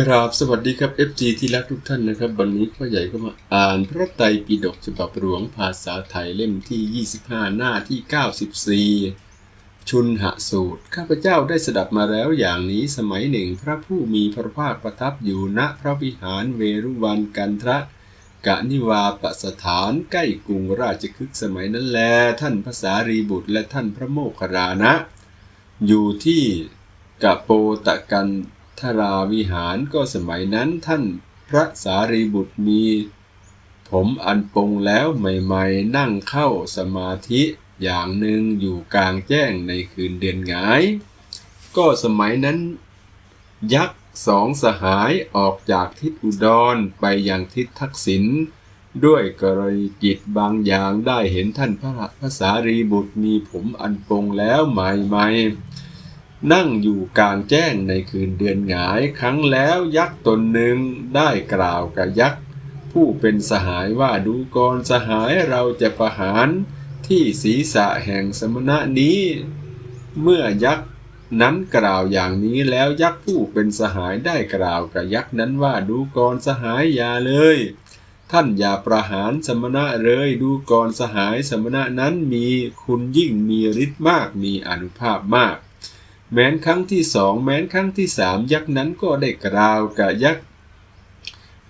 กราบสวัสดีครับ FG ที่รักทุกท่านนะครับ วันนี้พ่อใหญ่ก็มาอ่านพระไตรปิฎกฉบับหลวงภาษาไทยเล่มที่ 25 หน้าที่ 94 ชุนหะสูตร ข้าพเจ้าได้สดับมาแล้วอย่างนี้สมัยหนึ่งพระผู้มีพระภาคประทับอยู่ณพระวิหารเวรุวันกันทระกะนิวาปสถานใกล้กรุงราชคฤห์สมัยนั้นแล ท่านพระสารีบุตรและท่านพระโมคคัลลานะ อยู่ที่กะโปตะกัน ทราวิหารก็สมัยนั้นท่านพระสารีบุตรมี ผมอันปงแล้วใหม่ๆ นั่งเข้าสมาธิอย่างหนึ่งอยู่กลางแจ้งในคืนเดือนหงาย ก็สมัยนั้น ยักษ์สองสหายออกจากทิศอุดรไปยังทิศทักษิณด้วยกรณีจิตบางอย่างได้เห็นท่านพระพระสารีบุตรมีผมอันปงแล้วใหม่ๆ นั่งอยู่กลางแจ้งในคืนเดือนหงายครั้งแล้วยักษ์ตนหนึ่งได้กล่าวกับยักษ์ผู้เป็นสหายว่าดูกรสหายเราจะประหารที่ศีรษะแห่งสมณะนี้ เมื่อยักษ์นั้นกล่าวอย่างนี้แล้วยักษ์ผู้เป็นสหายได้กล่าวกับยักษ์นั้นว่าดูกรสหายอย่าเลย ท่านอย่าประหารสมณะเลยดูกรสหายสมณะนั้นมีคุณยิ่งมีฤทธิ์มากมีอนุภาพมาก แม้นครั้งที่สองแม้นครั้งที่สามยักษ์นั้นก็ได้กล่าวกับยักษ์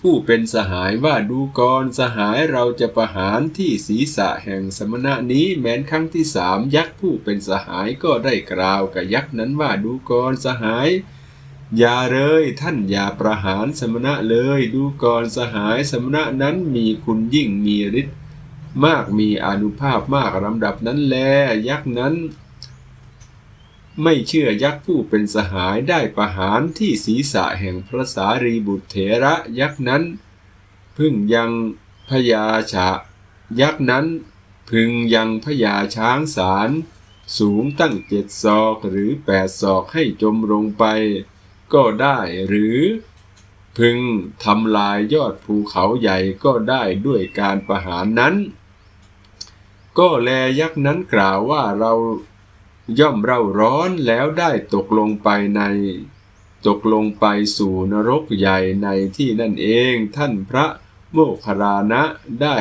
ผู้เป็นสหายว่าดูกรสหายเราจะประหารที่ศีรษะแห่งสมณะนี้ แม้นครั้งที่สามยักษ์ผู้เป็นสหายก็ได้กล่าวกับยักษ์นั้นว่าดูกรสหาย อย่าเลยท่านอย่าประหารสมณะเลยดูกรสหายสมณะนั้นมีคุณยิ่งมีฤทธิ์มากมีอนุภาพมากลำดับนั้นแลยักษ์นั้น ไม่เชื่อยักษ์ผู้เป็นสหายได้ประหารที่ศีรษะแห่งพระสารีบุตรเถระยักษ์นั้น พึ่งยังพญาชะ ยักษ์นั้น พึงยังพญาช้างสาร สูงตั้งเจ็ดศอกหรือแปดศอกให้จมลงไป ก็ได้หรือ พึงทำลายยอดภูเขาใหญ่ก็ได้ด้วยการประหารนั้น ก็แลยักษ์นั้นกล่าวว่าเรา ย่อมเร่าร้อนแล้วได้ตกลงไปใน ตกลงไปสู่นรกใหญ่ในที่นั่นเองท่านพระโมคคัลลานะได้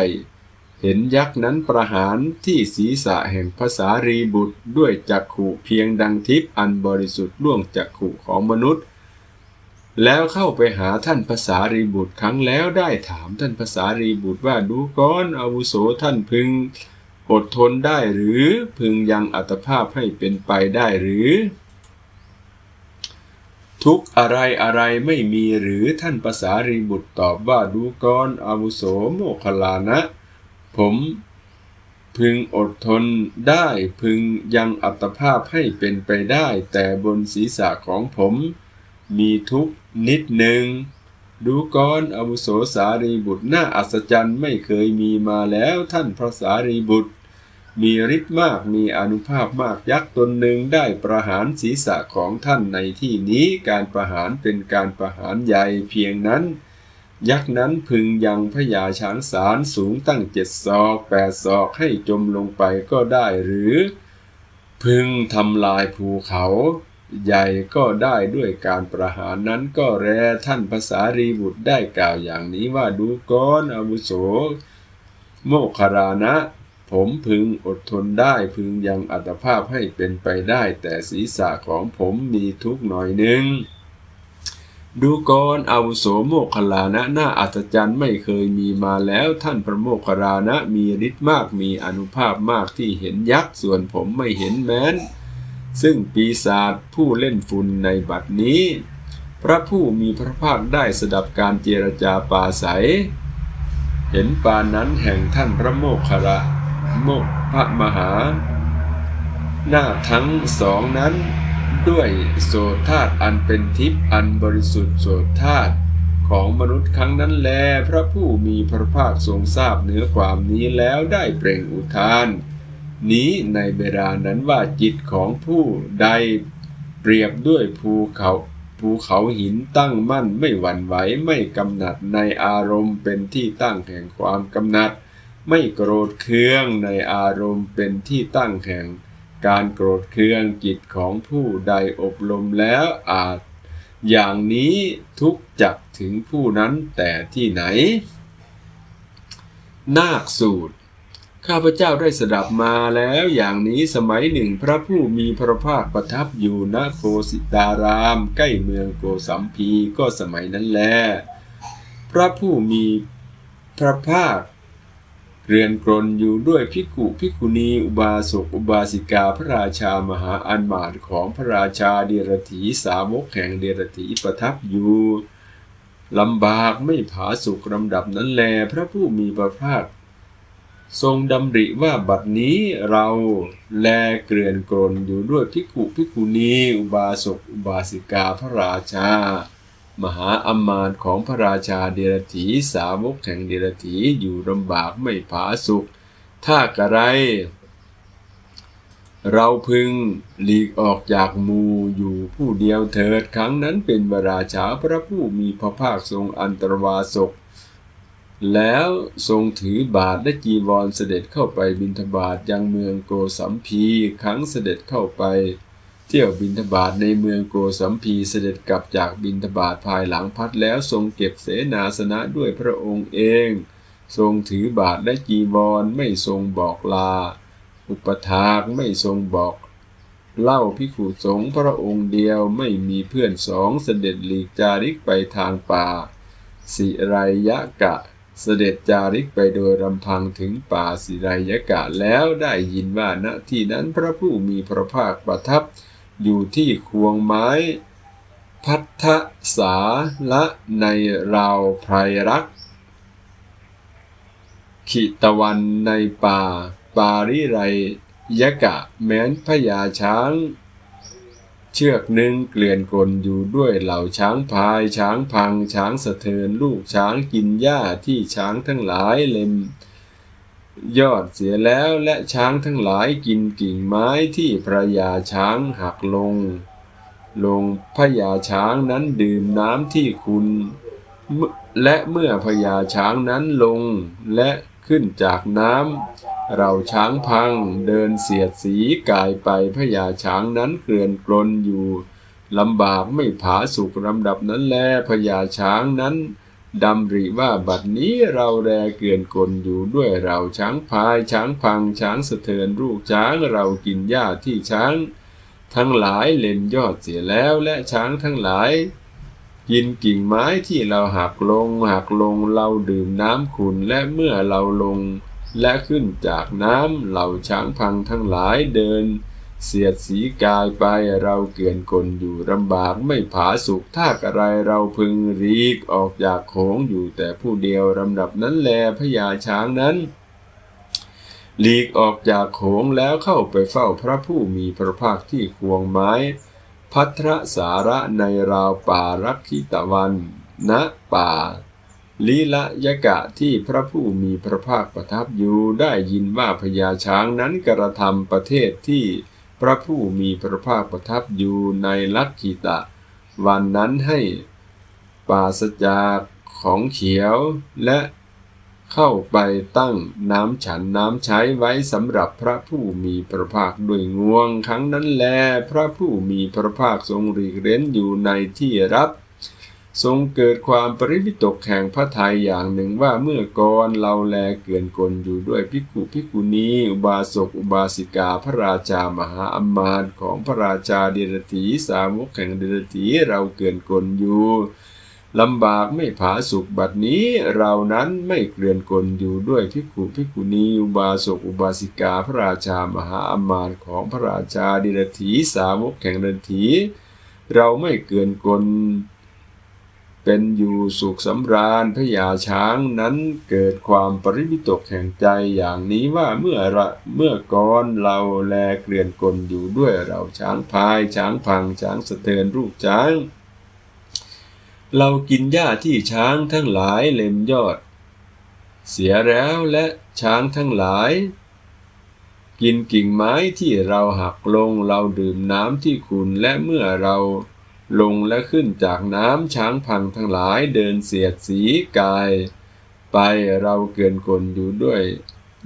เห็นยักษ์นั้นประหารที่ศีรษะแห่งภาษารีบุตรด้วยจักขุเพียงดังทิพย์อันบริสุทธิ์ล่วงจักขุของมนุษย์ แล้วเข้าไปหาท่านภาษารีบุตรครั้งแล้วได้ถามท่านภาษารีบุตรว่าดูก้อนอาวุโสท่านพึง อดทนได้หรือพึงยังอัตภาพให้เป็นไปได้หรือ ทุกอะไรอะไรไม่มีหรือท่านภาษารีบุตรตอบว่าดูกรอาวุโสโมคคัลานะ ผมพึงอดทนได้พึงยังอัตภาพให้เป็นไปได้ แต่บนศีรษะของผม มีทุกนิดหนึ่ง ดูกรอาวุโสสารีบุตรน่าอัศจรรย์ไม่เคยมีมาแล้วท่านพระสารีบุตร มีฤทธิ์มากมีอนุภาพมากยักษ์ตนหนึ่งได้ประหารศีรษะของท่านในที่นี้การประหารเป็นการประหารใหญ่เพียงนั้น ยักษ์นั้นพึงยังพญาช้างสารสูงตั้งเจ็ดศอกแปดศอกให้จมลงไปก็ได้หรือ พึงทำลายภูเขา ใหญ่ก็ได้ด้วยการประหารนั้นก็แรท่านภาษารีบุตรได้กล่าวอย่างนี้ว่าดูก้อนอาวุโส โมคารานะ ผมพึงอดทนได้พึงยังอัตภาพให้เป็นไปได้ แต่ศีรษะของผมมีทุกหน่อยหนึ่งดูกรอาวุโสโมคคัลานะน่าอัศจรรย์ไม่เคยมีมาแล้วท่านพระโมคคัลลานะมีฤทธิ์มากมีอนุภาพมากที่เห็นยักษ์ส่วนผมไม่เห็นแม้น ซึ่งปีศาจผู้เล่นฝุ่นในบัดนี้ พระผู้มีพระภาคได้สดับการเจรจาปาศัย เห็นปานนั้นแห่งท่านพระโมคคัลลาโมกพระมหา หน้าทั้งสองนั้น ด้วยโสธาตอันเป็นทิพย์อันบริสุทธิ์โสธาตของมนุษย์ครั้งนั้นแล พระผู้มีพระภาคทรงทราบเนื้อความนี้แล้วได้เปล่งอุทาน นี้ในเวลานั้นว่าจิตของผู้ใดเปรียบด้วยภูเขาภูเขาหินตั้งมั่นไม่หวั่นไหวไม่กำหนัดในอารมณ์เป็นที่ตั้งแห่งความกำหนัด ไม่โกรธเคืองในอารมณ์เป็นที่ตั้งแห่ง การโกรธเคืองจิตของผู้ใดอบรมแล้วอาจ อย่างนี้ทุกจักถึงผู้นั้นแต่ที่ไหน นาคสูตร ข้าพเจ้าได้สดับมาแล้วอย่างนี้สมัยหนึ่งพระผู้มีพระภาคประทับอยู่ณโคสิตาราม ใกล้เมืองโกสัมพีก็สมัยนั้นแล พระผู้มีพระภาค เรือนกรนอยู่ด้วยพิกขุพิกขุณีอุบาสกอุบาสิกาพระราชามหาอันมาตของพระราชาเดรถีสาวกแห่งเดรถีประทับอยู่ลำบากไม่ผาสุกลำดับนั้นแล พระผู้มีพระภาค ทรงดำริว่าบัดนี้เราแลเกลื่อนกลนอยู่ด้วยพิกุพิกุณีอุบาสกอุบาสิกาพระราชา มหาอำมาตย์ของพระราชาเดรถีสาวกแห่งเดรถีอยู่ลำบากไม่ผาสุกถ้ากระไร เราพึงหลีกออกจากมูอยู่ผู้เดียวเถิดครั้งนั้นเป็นวราชาพระผู้มีพระภาคทรงอันตรวาสก แล้วทรงถือบาทและจีวรเสด็จเข้าไปบิณฑบาตยังเมืองโกสัมพีครั้งเสด็จเข้าไป เที่ยวบิณฑบาตในเมืองโกสัมพีเสด็จกลับจากบิณฑบาตภายหลังพัดแล้วทรงเก็บเสนาสนะด้วยพระองค์เอง ทรงถือบาทและจีวรไม่ทรงบอกลา อุปถากไม่ทรงบอกเล่าพิขุสงพระองค์เดียวไม่มีเพื่อนสองเสด็จหลีกจาริกไปทางป่า สิไรยะกะ เสด็จจาริกไปโดยลำพังถึงป่าสิไรยะกะแล้วได้ยินว่าณที่นั้นพระผู้มีพระภาคประทับ อยู่ที่ควงไม้ พัทธสาละในราวไพรรัก ขิตวันในป่า ปาริไรยกะแม้นพญาช้าง เชือกหนึ่งเกลื่อนกลนอยู่ด้วยเหล่าช้างพาย ช้างพัง ช้างสะเทินลูกช้างกินหญ้าที่ช้างทั้งหลายเล็ม ยอดเสียแล้วและช้างทั้งหลายกินกิ่งไม้ที่พระยาช้างหักลง ลงพญาช้างนั้นดื่มน้ำที่คุณและเมื่อพญาช้างนั้นลงและขึ้นจากน้ำ เราช้างพังเดินเสียดสีกายไปพญาช้างนั้นเกลื่อนกลนอยู่ลำบากไม่ผาสุกลำดับนั้นแลพญาช้างนั้นดำริว่าบัดนี้เราแลเกลื่อนกลนอยู่ด้วยเราช้างพายช้างพังช้างสะเทินลูกช้างเรากินหญ้าที่ช้าง ทั้งหลายเล็มยอดเสียแล้วและช้างทั้งหลายกินกิ่งไม้ที่เราหักลงหักลงเราดื่มน้ำขุนและเมื่อเราลง และขึ้นจากน้ำเหล่าช้างพังทั้งหลายเดิน เสียดสีกายไปเราเกลื่อนกลอยู่ลำบากไม่ผาสุกถ้ากอะไรเราพึงรีกออกจากโขงอยู่แต่ผู้เดียวลำดับนั้นแลพญาช้างนั้นหลีกออกจากโขงแล้วเข้าไปเฝ้าพระผู้มีพระภาคที่ควงไม้ พัทรสาระในราวป่ารักขิตวันณป่า ลีละยะกะที่พระผู้มีพระภาคประทับอยู่ได้ยินว่าพญาช้างนั้นกระทำประเทศที่พระผู้มีพระภาคประทับอยู่ในลักขิตะ วันนั้นให้ปาศจากของเขียวและเข้าไปตั้งน้ำฉันน้ำใช้ไว้สำหรับพระผู้มีพระภาคด้วยงวง ครั้งนั้นแล พระผู้มีพระภาคทรงหลีเร้นอยู่ในที่รับ ทรงเกิดความปริวิตกแห่งพระทัยอย่างหนึ่งว่าเมื่อก่อนเราแลเกื่อนกลอยู่ด้วยพิกขุพิกขุณีอุบาสกอุบาสิกาพระราชามหาอำมาตย์ของพระราชาเดรถีสาวกแห่งเดรถีเราเกื่อนกลอยู่ลำบากไม่ผาสุกบัดนี้เรานั้นไม่เกลื่อนกลอยู่ด้วยพิกุพิกุณีอุบาสกอุบาสิกาพระราชามหาอำมาตย์ของพระราชาเดรถีสาวกแห่งเดรถีเราไม่เกลื่อนกล เป็นอยู่สุขสำราญพญาช้างนั้นเกิดความปริวิตกแห่งใจอย่างนี้ว่าเมื่อระเมื่อก่อนเราแลเกลื่อนกลอยู่ด้วยเราช้างพายช้างพังช้างสะเทินรูปช้าง เรากินหญ้าที่ช้างทั้งหลายเล็มยอด เสียแล้วและช้างทั้งหลาย กินกิ่งไม้ที่เราหักลงเราดื่มน้ำที่ขุนและเมื่อเรา ลงและขึ้นจากน้ำช้างพังทั้งหลายเดินเสียดสีกาย ไปเราเกินกลอยู่ด้วย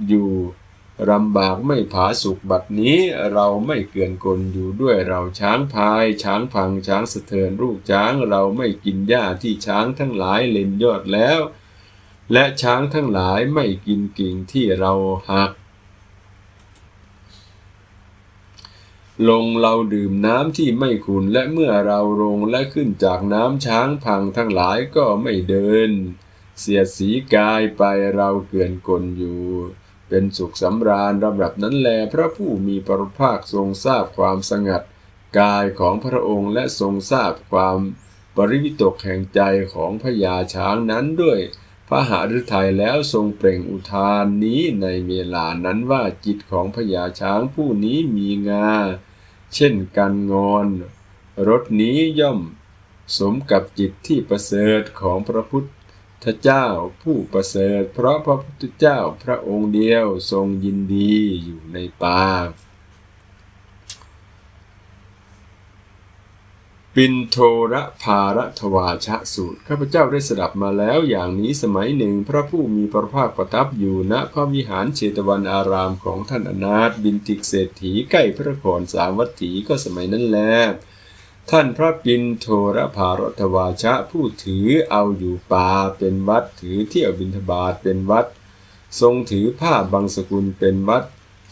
อยู่ลำบากไม่ผาสุกบัดนี้เราไม่เกลื่อนกลอยู่ด้วยเราช้างพาย ช้างพังช้างสะเทินลูกช้างเราไม่กินหญ้าที่ช้างทั้งหลายเล็มยอดแล้ว และช้างทั้งหลายไม่กินกิ่งที่เราหัก ลงเราดื่มน้ำที่ไม่ขุนและเมื่อเราลงและขึ้นจากน้ำช้างพังทั้งหลายก็ไม่เดิน เสียดสีกายไปเราเกลื่อนกลอยู่ เป็นสุขสำราญลำดับนั้นแลพระผู้มีพระภาคทรงทราบความสงัด กายของพระองค์และทรงทราบความปริวิตกแห่งใจของพญาช้างนั้นด้วยพระหฤทัยแล้วทรงเปล่งอุทานนี้ในเวลานั้นว่าจิตของพญาช้างผู้นี้มีงา เช่นการงอนรถนี้ย่อม สมกับจิตที่ประเสริฐของพระพุทธเจ้าผู้ประเสริฐ เพราะพระพุทธเจ้าพระองค์เดียวทรงยินดีอยู่ในป่า ปินโทระภารทวาชะสูตร ข้าพเจ้าได้สดับมาแล้วอย่างนี้สมัยหนึ่งพระผู้มีพระภาคประทับอยู่ณพระวิหารเชตวันอารามของท่านอนาถบินติกเศรษฐีใกล้พระนครสาวัตถีก็สมัยนั้นแล ท่านพระปินโทระภารทวาชะผู้ถือเอาอยู่ป่าเป็นวัดถือเที่ยวบิณฑบาตเป็นวัด ทรงถือผ้าบางสกุลเป็นวัด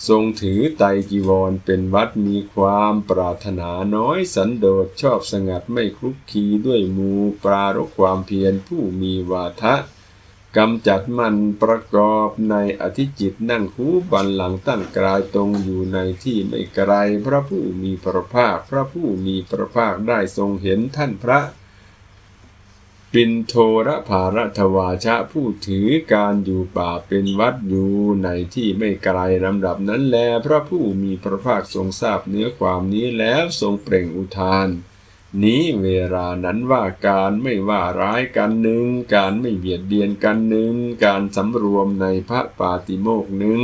ทรงถือไตจีวรเป็นวัดมีความปรารถนาน้อยสันโดษชอบสงัดไม่คลุกคีด้วยมูปรารกความเพียรผู้มีวาทะกำจัดมันประกอบในอธิจิตนั่งคูบันหลังตั้งกลายตรงอยู่ในที่ไม่ไกลพระผู้มีพระภาค พระผู้มีพระภาคได้ทรงเห็นท่านพระ ปินโทระภารทวาชะผู้ถือการอยู่ป่าเป็นวัดอยู่ในที่ไม่ไกลลำดับนั้นแล พระผู้มีพระภาคทรงทราบเนื้อความนี้แล้วทรงเปล่งอุทาน นี้เวลานั้นว่าการไม่ว่าร้ายกันหนึ่ง การไม่เบียดเบียนกันหนึ่ง การสำรวมในพระปาติโมกหนึ่ง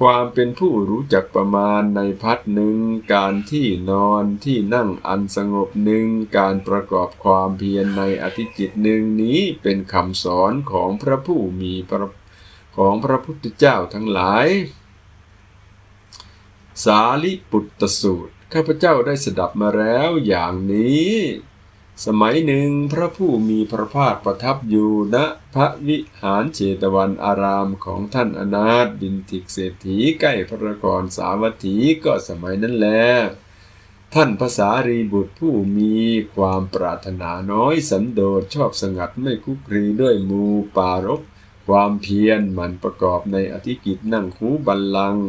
ความเป็นผู้รู้จักประมาณในพัดหนึ่ง การที่นอนที่นั่งอันสงบหนึ่ง การประกอบความเพียรในอธิจิตหนึ่งนี้เป็นคำสอนของพระผู้มีพระของพระพุทธเจ้าทั้งหลาย สาลิปุตตสูตร ข้าพเจ้าได้สดับมาแล้วอย่างนี้ สมัยหนึ่งพระผู้มีพระภาคประทับอยู่ณพระวิหารเจตวันอารามของท่านอนาถบินทิกเศรษฐีใกล้พระนครสาวัตถีก็สมัยนั้นแล ท่านภาษารีบุตรผู้มีความปรารถนาน้อยสันโดษชอบสงัดไม่คุกคีด้วยมูปารกความเพียรหมันประกอบในอธิกิจนั่งคูบัลลังก์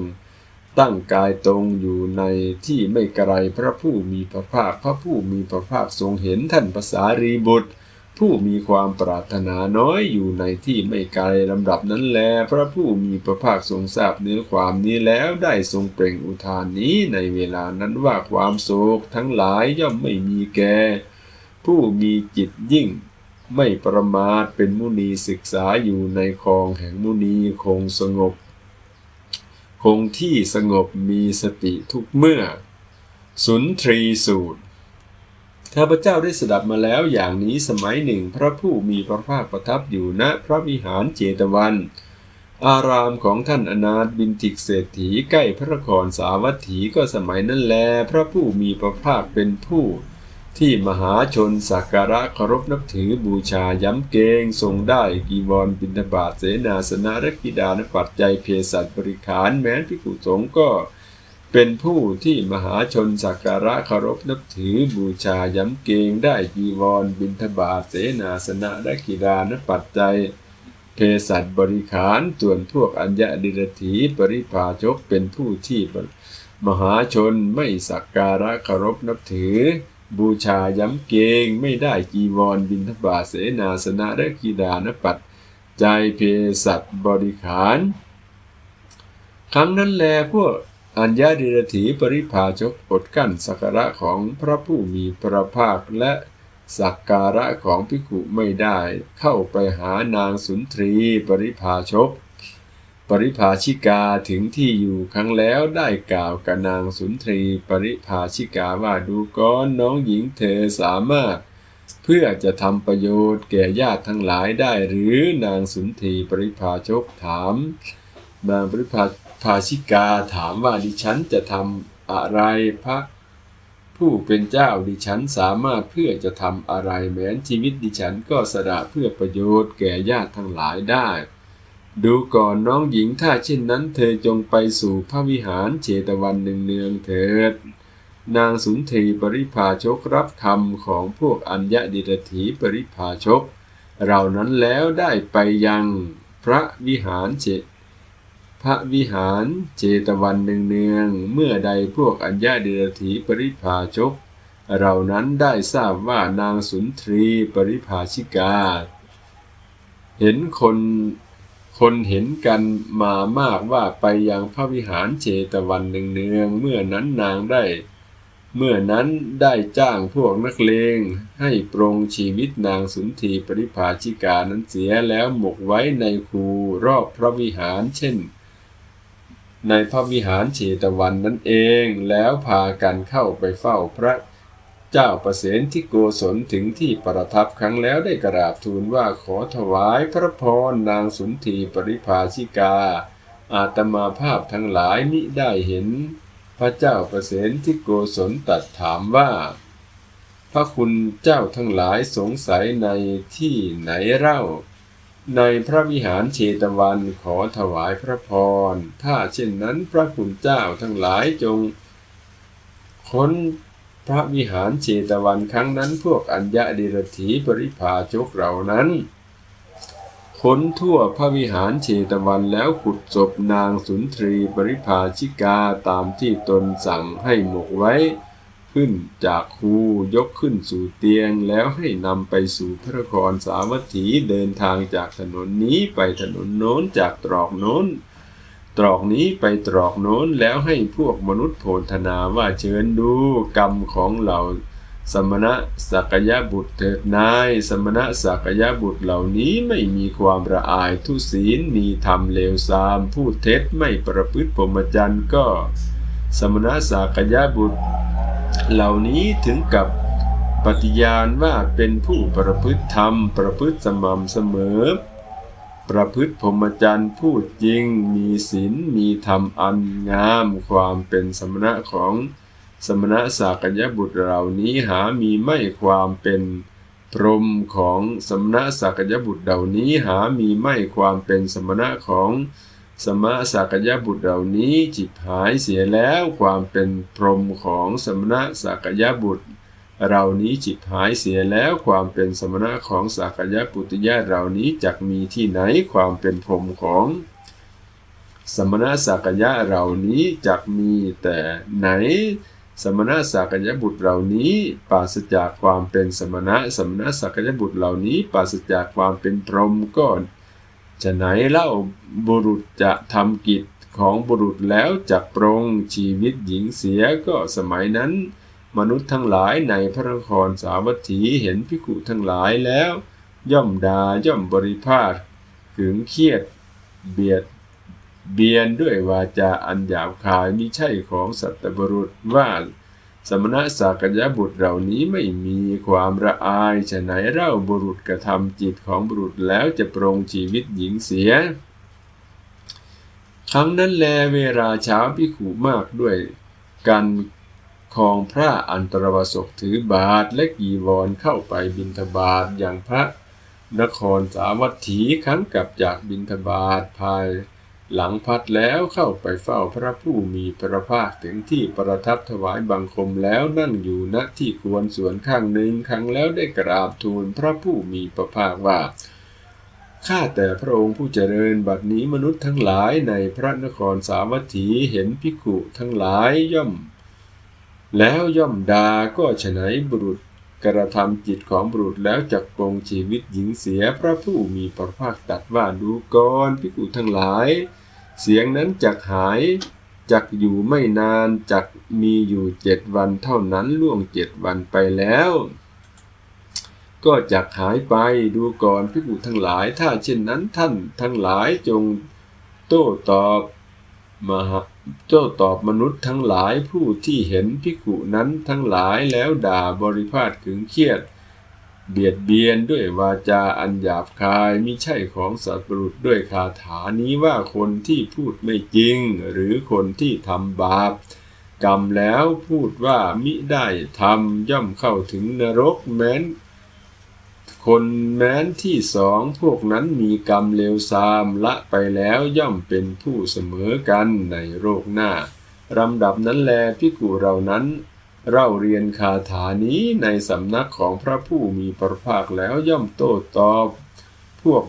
ตั้งกายตรงอยู่ในที่ไม่ไกลพระผู้มีพระภาค พระผู้มีพระภาคทรงเห็นท่านภาษารีบุตร ผู้มีความปรารถนาน้อยอยู่ในที่ไม่ไกลลำดับนั้นแล พระผู้มีพระภาคทรงทราบเนื้อความนี้แล้วได้ทรงเปล่งอุทานนี้ในเวลานั้นว่าความโศกทั้งหลายย่อมไม่มีแก่ผู้มีจิตยิ่งไม่ประมาทเป็นมุนีศึกษาอยู่ในคลองแห่งมุนีคงสงบ คงที่สงบมีสติทุกเมื่อ สุนทรีสูตร ข้าพเจ้าได้สดับมาแล้วอย่างนี้สมัยหนึ่งพระผู้มีพระภาคประทับอยู่ณพระวิหารเจตวัน อารามของท่านอนาถบินทิกเศรษฐีใกล้พระนครสาวัตถีก็สมัยนั้นแล พระผู้มีพระภาคเป็นผู้ ที่มหาชนสักการะเคารพนับถือบูชาย้ำเกงทรงได้กีวรบิณฑบาตเสนาสนะและกิดานปัจจัยเพศัตบริขารแม้พิกุสงก็เป็นผู้ที่มหาชนสักการะเคารพนับถือบูชาย้ำเกงได้กีวรบิณฑบาตเสนาสนะและกิดานปัจจัยเภสัชบริขารส่วนพวกอัญญดิรถีปริภาชกเป็นผู้ที่มหาชนไม่สักการะเคารพนับถือ บูชาย้ำเกงไม่ได้จีวรบิณฑบาตเสนาสนะและกีดานปัจจัยเภสัชบริขาร ครั้งนั้นแลพวกอัญญาดิรถีปริภาชกอดกั้นสักการะของพระผู้มีพระภาคและสักการะของภิกุไม่ได้เข้าไปหานางสุนทรีปริภาชก ปริภาชิกาถึงที่อยู่ครั้งแล้วได้กล่าวกับนางสุนทรีปริภาชิกาว่าดูก้อนน้องหญิงเธอสามารถ เพื่อจะทำประโยชน์แก่ญาติทั้งหลายได้หรือนางสุนทรีปริภาชกถาม นางปริภาภาชิกาถามว่าดิฉันจะทำอะไรพระผู้เป็นเจ้าดิฉันสามารถเพื่อจะทำอะไรแม้นชีวิตดิฉันก็สละเพื่อประโยชน์แก่ญาติทั้งหลายได้ ดูก่อนน้องหญิงถ้าเช่นนั้นเธอจงไปสู่พระวิหารเชตวันหนึ่งเนืองเถิด นางสุนทรีปริภาชกรับคำของพวกอัญญดิรถีปริภาชกเหล่านั้นแล้วได้ไปยังพระวิหารเจพระวิหารเจตวันเนืองๆเมื่อใดพวกอัญญาเดรถีปริภาชกเหล่านั้นได้ทราบว่านางสุนทรีปริภาชิกา เห็นคน คนเห็นกันมามากว่าไปยังพระวิหารเจตวันเนืองเมื่อนั้นนางได้ เมื่อนั้นได้จ้างพวกนักเลง ให้ปรงชีวิตนางสุนทรีปริภาชิกานั้นเสียแล้วหมกไว้ในคูรอบพระวิหารเช่น ในพระวิหารเชตวันนั่นเองแล้วพากันเข้าไปเฝ้าพระ เจ้าประเสนที่โกศลถึงที่ประทับครั้งแล้วได้กราบทูลว่าขอถวายพระพรนางสุนทีปริภาชิกา อาตมาภาพทั้งหลายมิได้เห็น พระเจ้าประเสนที่โกศลตัดถามว่า พระคุณเจ้าทั้งหลายสงสัยในที่ไหนเล่า ในพระวิหารเชตวันขอถวายพระพร ถ้าเช่นนั้นพระคุณเจ้าทั้งหลายจงค้น พระวิหารเชตวันครั้งนั้นพวกอัญญะเดรถีปริภาชกเหล่านั้นค้นทั่วพระวิหารเชตวันแล้วขุดศพนางสุนทรีปริภาชิกาตามที่ตนสั่งให้หมกไว้ ขึ้นจากคูยกขึ้นสู่เตียงแล้วให้นำไปสู่พระนครสาวัตถีเดินทางจากถนนนี้ไปถนนโน้นจากตรอกโน้น ตรอกนี้ไปตรอกโน้นแล้วให้พวกมนุษย์โพธนาว่าเชิญดูกรรมของเหล่าสมณะสักยะบุตรเถิดนาย สมณะสักยะบุตรเหล่านี้ไม่มีความระอายทุศีลมีธรรมเลวทรามพูดเท็จไม่ประพฤติพรหมจรรย์ก็ สมณะสักยะบุตร เหล่านี้ถึงกับปฏิญาณว่าเป็นผู้ประพฤติธรรมประพฤติสม่ำเสมอ ประพฤติพรหมจรรย์พูดจริง มีศีลมีธรรมอันงาม ความเป็นสมณะของสมณะสากยบุตรเหล่านี้หามีไม่ความเป็นพรหมของสมณะสากยบุตรเหล่านี้หามีไม่ความเป็นสมณะของสมณะสากยบุตรเหล่านี้จิบหายเสียแล้วความเป็นพรหมของสมณะสากยบุตร เรานี้จิบหายเสียแล้วความเป็นสมณะของสากยปุตติญาติเรานี้จักมีที่ไหนความเป็นพรหมของ สมณะสักยะเหล่านี้จักมีแต่ไหน สมณะสักยบุตรเหล่านี้ปราศจากความเป็นสมณะสมณะสักยบุตรเหล่านี้ปราศจากความเป็นพรหมก็จะไหนเล่าบุรุษจะทำกิจของบุรุษแล้วจักปรงชีวิตหญิงเสียก็สมัยนั้น มนุษย์ทั้งหลายในพระนครสาวัตถีเห็นพิกุทั้งหลายแล้ว ย่อมดาย่อมบริพาทขึงเครียด เบียด เบียนด้วยวาจาอันหยาบคายมิใช่ของสัตบุรุษว่าสมณะสากยบุตรเหล่านี้ไม่มีความระอายฉะไหนเล่าบุรุษกระทำจิตของบุรุษแล้วจะปรงชีวิตหญิงเสีย ครั้งนั้นแลเวลาเช้าพิขุมากด้วยกัน ของพระอันตรวสกถือบาทและกีวรเข้าไปบิณฑบาตอย่างพระนครสาวัตถีครั้งกลับจากบิณฑบาตภายหลังพัดแล้วเข้าไปเฝ้าพระผู้มีพระภาคถึงที่ประทับถวายบังคมแล้วนั่งอยู่ณที่ควรส่วนข้างหนึ่งครั้งแล้วได้กราบทูลพระผู้มีพระภาคว่าข้าแต่พระองค์ผู้เจริญบัดนี้มนุษย์ทั้งหลายในพระนครสาวัตถีเห็นภิกขุทั้งหลายย่อม แล้วย่อมดาก็ฉะไหนบุรุษกระทำจิตของบุรุษแล้วจักปรงชีวิตหญิงเสียพระผู้มีพระภาคตรัดว่าดูก่อนภิกุทั้งหลาย เสียงนั้นจักหายจักอยู่ไม่นานจักมีอยู่เจ็ดวันเท่านั้นล่วงเจ็ดวันไปแล้ว ก็จักหายไปดูก่อนภิกุทั้งหลาย ถ้าเช่นนั้นท่านทั้งหลายจงโต้ตอบ มหาโต้าตอบมนุษย์ทั้งหลายผู้ที่เห็นภิกุนั้นทั้งหลายแล้วด่าบริพาทขึงเครียด เบียดเบียนด้วยวาจาอันหยาบคายมิใช่ของสัตว์ปรุษด้วยคาถานี้ว่าคนที่พูดไม่จริง หรือคนที่ทำบาปกรรมแล้วพูดว่ามิได้ทำย่อมเข้าถึงนรกแม้น คนแม้นที่สองพวกนั้นมีกรรมเลวทรามละไปแล้วย่อมเป็นผู้เสมอกันในโลกหน้าลำดับนั้นแลพิกูเรานั้น เราเรียนคาถานี้ในสำนักของพระผู้มีพระภาคแล้วย่อมโต้ตอบ พวก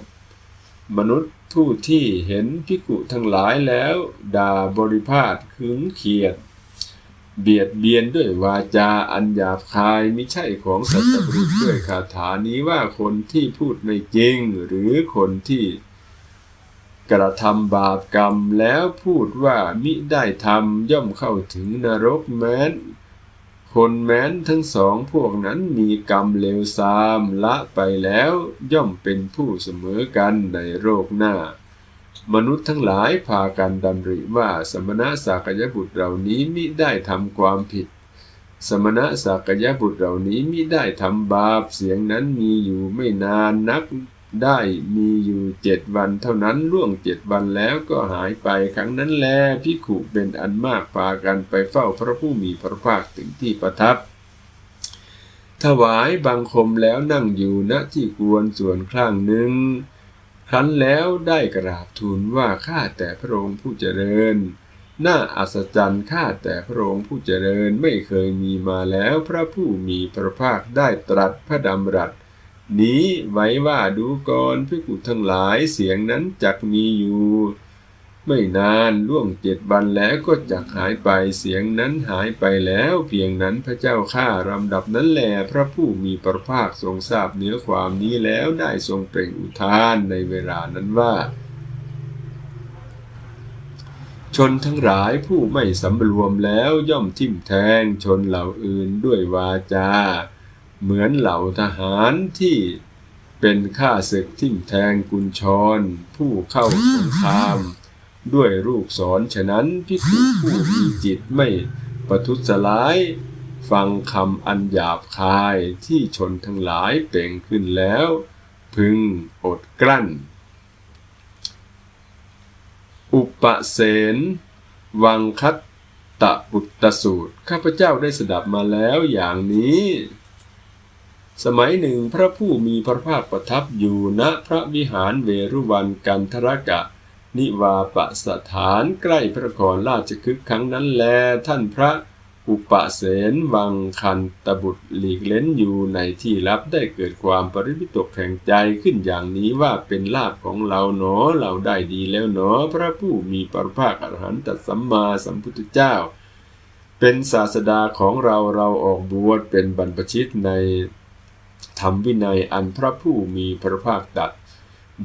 มนุษย์ผู้ที่เห็นพิกุทั้งหลายแล้ว ด่าบริพาทขึงเขียด เบียดเบียนด้วยวาจาอันหยาบคายมิใช่ของสัตว์บุรุษด้วยคาถานี้ว่าคนที่พูดไม่จริง หรือคนที่กระทำบาปกรรมแล้วพูดว่ามิได้ทำย่อมเข้าถึงนรกแม้น คนแม้นทั้งสองพวกนั้นมีกรรมเลวทรามละไปแล้วย่อมเป็นผู้เสมอกันในโลกหน้า มนุษย์ทั้งหลายพากันดำริว่าสมณะสากยบุตรเหล่านี้มิได้ทำความผิด สมณะสากยบุตรเหล่านี้มิได้ทำบาปเสียงนั้นมีอยู่ไม่นานนักได้มีอยู่เจ็ดวันเท่านั้นล่วงเจ็ดวันแล้วก็หายไปครั้งนั้นแลพิขุเป็นอันมากพากันไปเฝ้าพระผู้มีพระภาคถึงที่ประทับ ถวายบังคมแล้วนั่งอยู่ณที่ควรส่วนข้างหนึ่ง ครั้นแล้วได้กราบทูลว่าข้าแต่พระองค์ผู้เจริญ น่าอัศจรรย์ข้าแต่พระองค์ผู้เจริญไม่เคยมีมาแล้วพระผู้มีพระภาคได้ตรัสพระดำรัส นี้ไว้ว่าดูก่อนพิกุทั้งหลายเสียงนั้นจักมีอยู่ ไม่นานล่วงเจ็ดวันแล้วก็จักหายไปเสียงนั้นหายไปแล้วเพียงนั้นพระเจ้าข้าลำดับนั้นแลพระผู้มีพระภาคทรงทราบเนื้อความนี้แล้วได้ทรงเปล่งอุทานในเวลานั้นว่า ชนทั้งหลายผู้ไม่สำรวมแล้วย่อมทิ่มแทงชนเหล่าอื่นด้วยวาจา เหมือนเหล่าทหารที่เป็นข้าศึกทิ่มแทงกุญชร ผู้เข้าสงคราม ด้วยลูกศรฉะนั้นพิคุผู้มีจิตไม่ประทุษร้าย ฟังคำอันหยาบคายที่ชนทั้งหลายเปล่งขึ้นแล้ว พึงอดกลั้น อุปเสนวังคัตตะบุตตสูตร ข้าพเจ้าได้สดับมาแล้วอย่างนี้ สมัยหนึ่งพระผู้มีพระภาคประทับอยู่ณพระวิหารเวรุวันกันทรกะ นิวาปสถานใกล้พระนครราชคฤห์ครั้งนั้นแล ท่านพระอุปเสนวังคันตบุตรหลีกเล้นอยู่ในที่ลับได้เกิดความปริวิตกแห่งใจขึ้นอย่างนี้ว่าเป็นลาภของเราหนอเราได้ดีแล้วหนอพระผู้มีพระภาคอรหันตสัมมาสัมพุทธเจ้า เป็นศาสดาของเราเราออกบวชเป็นบรรพชิตในธรรมวินัยอันพระผู้มีพระภาคตรัด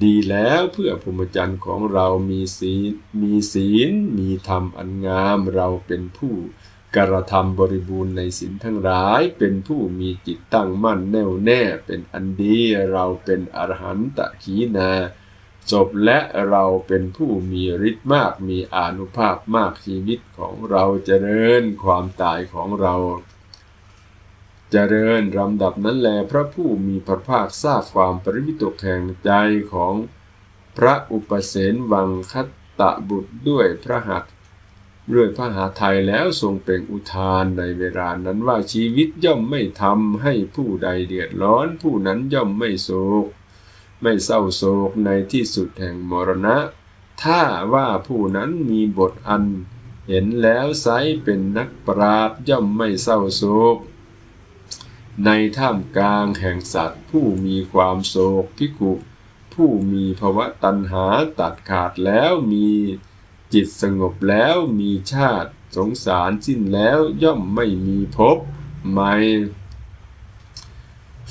ดีแล้วเพื่อพรหมจรรย์ของเรามีศีลมีศีล มีธรรมอันงามเราเป็นผู้กระทำบริบูรณ์ในศีลทั้งหลาย เป็นผู้มีจิตตั้งมั่นแน่วแน่เป็นอันดีเราเป็นอรหันตะขีนาจบและเราเป็นผู้มีฤทธิ์มากมีอานุภาพมากชีวิตของเราเจริญความตายของเรา เจริญลำดับนั้นแลพระผู้มีพระภาคทราบความปริวิตกแห่งใจของพระอุปเสนวังคัตตะบุตรด้วยพระหัตด้วยพระหาไทยแล้วทรงเปล่งอุทานในเวลานั้นว่าชีวิตย่อมไม่ทำให้ผู้ใดเดือดร้อน ผู้นั้นย่อมไม่โศก ไม่เศร้าโศกในที่สุดแห่งมรณะ ถ้าว่าผู้นั้นมีบทอัน เห็นแล้วไซเป็นนักปราดย่อมไม่เศร้าโศก ในท่ามกลางแห่งสัตว์ ผู้มีความโศกพิกุผู้มีภวะตัณหาตัดขาดแล้วมีจิตสงบแล้วมีชาติสงสารสิ้นแล้วย่อมไม่มีภพไม่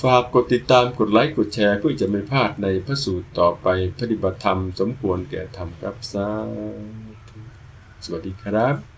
ฝากกดติดตามกดไลค์กดแชร์เพื่อจะไม่พลาดในพระสูตรต่อไปปฏิบัติธรรมสมควรแก่ธรรมครับสวัสดีครับ